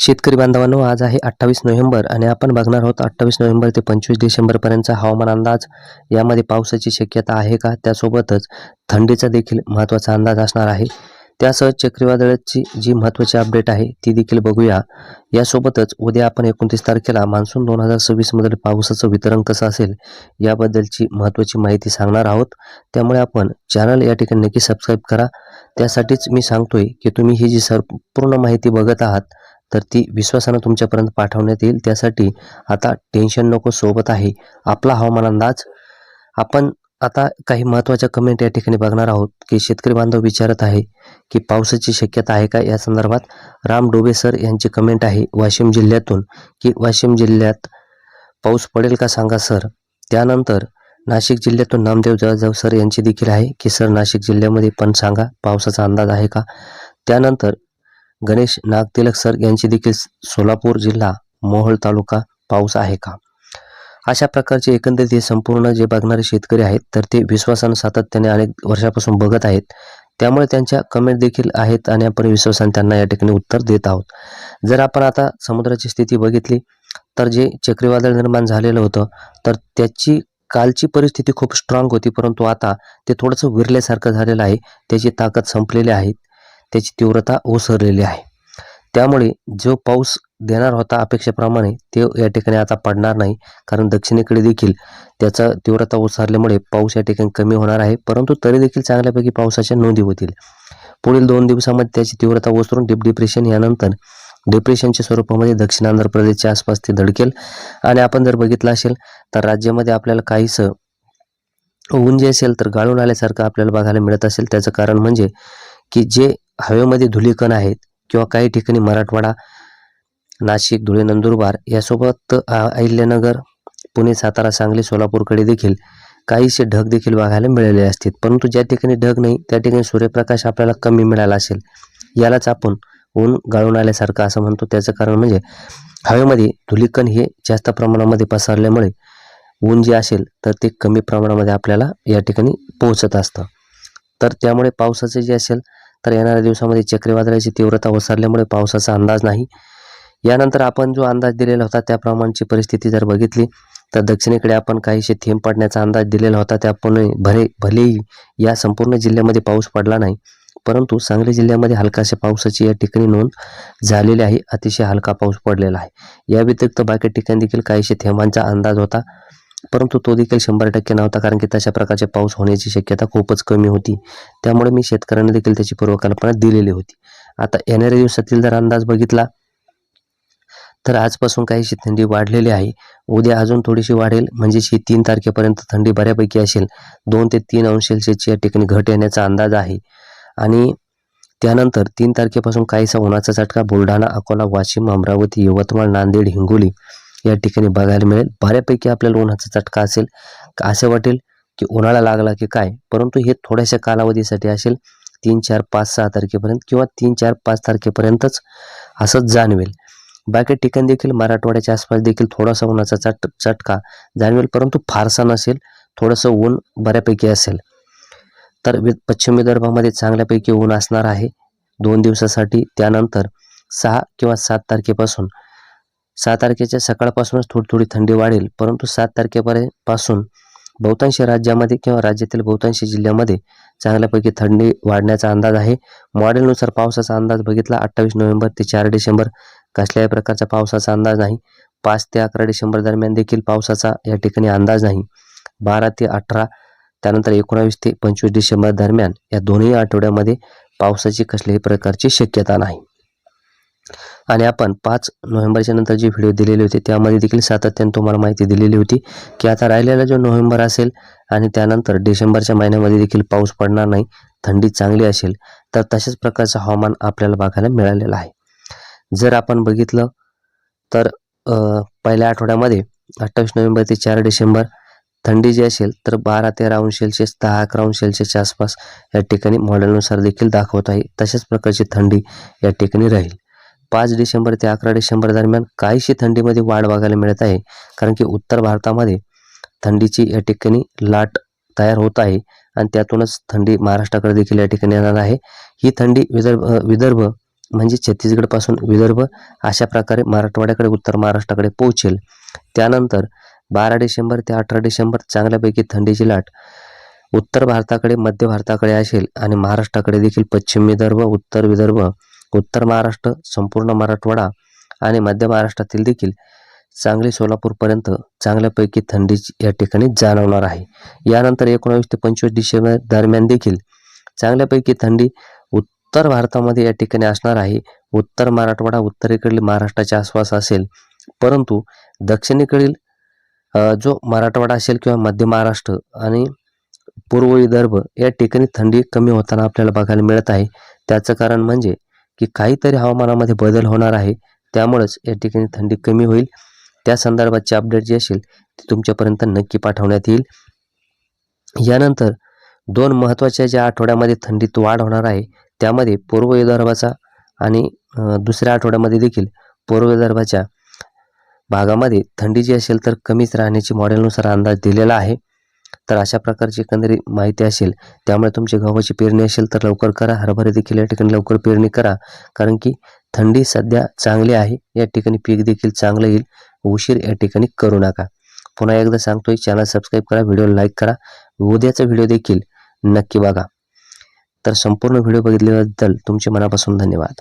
शेतकरी बांधवांनो आज आहे अठ्ठावीस नोव्हेंबर आणि आपण बघणार आहोत अठ्ठावीस नोव्हेंबर ते पंचवीस डिसेंबरपर्यंतचा हवामान अंदाज. यामध्ये पावसाची शक्यता आहे का? त्यासोबतच थंडीचा देखील महत्त्वाचा अंदाज असणार आहे. त्यासह चक्रीवादळाची जी महत्त्वाची अपडेट आहे ती देखील बघूया. यासोबतच उद्या आपण एकोणतीस तारखेला मान्सून दोन हजार सव्वीसमधील पावसाचं वितरण कसं असेल याबद्दलची महत्त्वाची माहिती सांगणार आहोत. त्यामुळे आपण चॅनल या ठिकाणी नक्की सबस्क्राईब करा. त्यासाठीच मी सांगतोय की तुम्ही ही जी संपूर्ण माहिती बघत आहात तर ती विश्वासानं तुमच्यापर्यंत पाठवण्यात येईल. त्यासाठी आता टेन्शन नको सोबत आहे. आपला हवामान अंदाज आपण आता काही महत्त्वाच्या कमेंट या ठिकाणी बघणार आहोत. की शेतकरी बांधव विचारत आहे की पावसाची शक्यता आहे का? या संदर्भात राम डोबे सर यांची कमेंट आहे वाशिम जिल्ह्यातून. की वाशिम जिल्ह्यात पाऊस पडेल का सांगा सर? त्यानंतर नाशिक जिल्ह्यातून नामदेव जळजाव सर यांची देखील आहे. की सर नाशिक जिल्ह्यामध्ये पण सांगा पावसाचा अंदाज आहे का? त्यानंतर गणेश नागतिलक सर यांची देखील सोलापूर जिल्हा मोहोळ तालुका पाऊस आहे का? अशा प्रकारचे एकंदरीत हे संपूर्ण जे बघणारे शेतकरी आहेत तर ते विश्वासानं सातत्याने अनेक वर्षापासून बघत आहेत. त्यामुळे त्यांच्या कमेंट देखील आहेत आणि आपण विश्वासाने त्यांना या ठिकाणी उत्तर देत आहोत. जर आपण आता समुद्राची स्थिती बघितली तर जे चक्रीवादळ निर्माण झालेलं होतं तर त्याची कालची परिस्थिती खूप स्ट्रॉंग होती परंतु आता ते थोडंसं विरल्यासारखं झालेलं आहे. त्याची ताकद संपलेली आहे. त्याची तीव्रता ओसरलेली आहे. त्यामुळे जो पाऊस देणार होता अपेक्षेप्रमाणे ते या ठिकाणी आता पडणार नाही. कारण दक्षिणेकडे देखील त्याचा तीव्रता ओसरल्यामुळे पाऊस या ठिकाणी कमी होणार आहे. परंतु तरी देखील चांगल्यापैकी पावसाच्या नोंदी होतील. पुढील दोन दिवसामध्ये त्याची तीव्रता ओसरून डीप डिप्रेशन यानंतर डिप्रेशनच्या स्वरूपामध्ये दक्षिण आंध्र प्रदेशच्या आसपास ते धडकेल. आणि आपण जर बघितलं असेल तर राज्यामध्ये आपल्याला काहीसं ऊन जे असेल तर गाळून आल्यासारखं आपल्याला बघायला मिळत असेल. त्याचं कारण म्हणजे की जे हवेमध्ये धुलीकण आहेत किंवा काही ठिकाणी मराठवाडा नाशिक धुळे नंदुरबार यासोबत अ, अहिल्यानगर पुणे सातारा सांगली सोलापूरकडे देखील काहीसे ढग देखील बघायला मिळाले असतील. परंतु ज्या ठिकाणी ढग नाही त्या ठिकाणी सूर्यप्रकाश आपल्याला कमी मिळाला असेल यालाच आपण ऊन गाळून आल्यासारखं असं म्हणतो. त्याचं कारण म्हणजे हवेमध्ये धुलीकण हे जास्त प्रमाणामध्ये पसरल्यामुळे ऊन जे असेल तर ते कमी प्रमाणामध्ये आपल्याला या ठिकाणी पोहोचत असतं. तर त्यामुळे पावसाचं जे असेल तर येणाऱ्या दिवसामध्ये चक्रीवादळाची तीव्रता ओसरल्यामुळे पावसाचा अंदाज नाही. यानंतर आपण जो अंदाज दिलेला होता त्याप्रमाणची परिस्थिती जर बघितली तर दक्षिणेकडे आपण काहीशे थेंब पडण्याचा अंदाज दिलेला होता त्याप्रमाणे भरे भलेही या संपूर्ण जिल्ह्यामध्ये पाऊस पडला नाही परंतु सांगली जिल्ह्यामध्ये हलकाशा पावसाची या ठिकाणी नोंद झालेली आहे. अतिशय हलका पाऊस पडलेला आहे. या व्यतिरिक्त बाकी ठिकाणी देखील काहीशे थेंबांचा अंदाज होता. परंतु तो देखील शंभर टक्के नव्हता कारण की तशा प्रकारचे पाऊस होण्याची शक्यता खूपच कमी होती. त्यामुळे मी शेतकऱ्यांना देखील त्याची पूर्वकल्पना दिलेली होती. आता येणाऱ्या दिवसातील जर अंदाज बघितला तर आजपासून काहीशी थंडी वाढलेली आहे. उद्या अजून थोडीशी वाढेल म्हणजे ही तीन तारखेपर्यंत थंडी बऱ्यापैकी असेल. दोन ते तीन अंश सेल्सिअसची या ठिकाणी घट येण्याचा अंदाज आहे. आणि त्यानंतर तीन तारखेपासून काहीसा उन्हाचा चटका बुलढाणा अकोला वाशिम अमरावती यवतमाळ नांदेड हिंगोली या ठिकाणी बघायला मिळेल. बऱ्यापैकी आपल्याला उन्हाचा चटका असेल का असे वाटेल की उन्हाळा लागला की काय? परंतु हे थोड्याशा कालावधीसाठी असेल तीन चार पाच सहा तारखेपर्यंत किंवा तीन चार पाच तारखेपर्यंतच असंच जाणवेल. बाकी ठिकाणी देखील मराठवाड्याच्या आसपास देखील थोडासा उन्हाचा चट चटका जाणवेल परंतु फारसा नसेल थोडंसं ऊन बऱ्यापैकी असेल. तर वि पश्चिम विदर्भामध्ये चांगल्यापैकी ऊन असणार आहे. दोन दिवसासाठी त्यानंतर सहा किंवा सात तारखेपासून सहा तारखेच्या सकाळपासूनच थोडी थोडी थंडी वाढेल परंतु सात तारखेपर्यंत बहुतांशी बहुतांश राज्यामध्ये किंवा राज्यातील बहुतांश जिल्ह्यामध्ये चांगल्यापैकी थंडी वाढण्याचा अंदाज आहे. मॉडेलनुसार पावसाचा अंदाज बघितला अठ्ठावीस नोव्हेंबर ते चार डिसेंबर कसल्याही प्रकारचा पावसाचा अंदाज नाही. पाच ते अकरा डिसेंबर दरम्यान देखील पावसाचा या ठिकाणी अंदाज नाही. बारा ते अठरा त्यानंतर एकोणावीस ते पंचवीस डिसेंबर दरम्यान या दोन्ही आठवड्यामध्ये पावसाची कसल्याही प्रकारची शक्यता नाही. आणि आपण पाच नोव्हेंबरच्या नंतर जे व्हिडिओ दिलेले होते त्यामध्ये देखील सातत्याने तुम्हाला माहिती दिलेली होती की आता राहिलेला जो नोव्हेंबर असेल आणि त्यानंतर डिसेंबरच्या महिन्यामध्ये देखील पाऊस पडणार नाही थंडी चांगली असेल तर तशाच प्रकारचं हवामान आपल्याला बघायला मिळालेलं आहे. जर आपण बघितलं तर पहिल्या आठवड्यामध्ये अठ्ठावीस नोव्हेंबर ते चार डिसेंबर थंडी जी असेल तर बारा तेरा अंश सेल्सिअस दहा अकरा अंश सेल्सिअसच्या आसपास या ठिकाणी मॉडेलनुसार देखील दाखवत आहे. तशाच प्रकारची थंडी या ठिकाणी राहील. पाच डिसेंबर ते अकरा डिसेंबर दरम्यान काहीशी थंडीमध्ये वाढ बघायला मिळत आहे. कारण की उत्तर भारतामध्ये थंडीची या ठिकाणी लाट तयार होत आहे आणि त्यातूनच थंडी महाराष्ट्राकडे देखील या ठिकाणी येणार आहे. ही थंडी विदर्भ विदर्भ म्हणजे छत्तीसगडपासून विदर्भ अशा प्रकारे मराठवाड्याकडे उत्तर महाराष्ट्राकडे पोहोचेल. त्यानंतर बारा डिसेंबर ते अठरा डिसेंबर चांगल्यापैकी थंडीची लाट उत्तर भारताकडे मध्य भारताकडे असेल आणि महाराष्ट्राकडे देखील पश्चिम विदर्भ उत्तर विदर्भ उत्तर महाराष्ट्र संपूर्ण मराठवाडा आणि मध्य महाराष्ट्रातील देखील सांगली सोलापूरपर्यंत चांगल्यापैकी थंडी या ठिकाणी जाणवणार आहे. यानंतर एकोणावीस ते पंचवीस डिसेंबर दरम्यान देखील चांगल्यापैकी थंडी उत्तर भारतामध्ये या ठिकाणी असणार आहे. उत्तर मराठवाडा उत्तरेकडील महाराष्ट्राच्या आसपास असेल परंतु दक्षिणेकडील जो मराठवाडा असेल किंवा मध्य महाराष्ट्र आणि पूर्व विदर्भ या ठिकाणी थंडी कमी होताना आपल्याला बघायला मिळत आहे. त्याचं कारण म्हणजे की काहीतरी हवामानामध्ये बदल होणार आहे. त्यामुळेच या ठिकाणी थंडी कमी होईल. त्या संदर्भातची अपडेट जी असेल ती तुमच्यापर्यंत नक्की पाठवण्यात येईल. यानंतर दोन महत्त्वाच्या ज्या आठवड्यामध्ये थंडीत वाढ होणार आहे त्यामध्ये पूर्व विदर्भाचा आणि दुसऱ्या आठवड्यामध्ये देखील पूर्व विदर्भाच्या भागामध्ये थंडी जी असेल तर कमीच राहण्याची मॉडेलनुसार अंदाज दिलेला आहे. तर अशा प्रकारची एकंदरीत माहिती असेल त्यामुळे तुमची गव्हाची पेरणी असेल तर लवकर करा. हरभरे देखील या ठिकाणी लवकर पेरणी करा. कारण की थंडी सध्या चांगली आहे. या ठिकाणी पीक देखील चांगलं येईल. उशीर या ठिकाणी करू नका. पुन्हा एकदा सांगतोय चॅनल सबस्क्राईब करा व्हिडिओ लाईक करा. उद्याचा व्हिडिओ देखील नक्की बघा. तर संपूर्ण व्हिडिओ बघितल्याबद्दल तुमचे मनापासून धन्यवाद.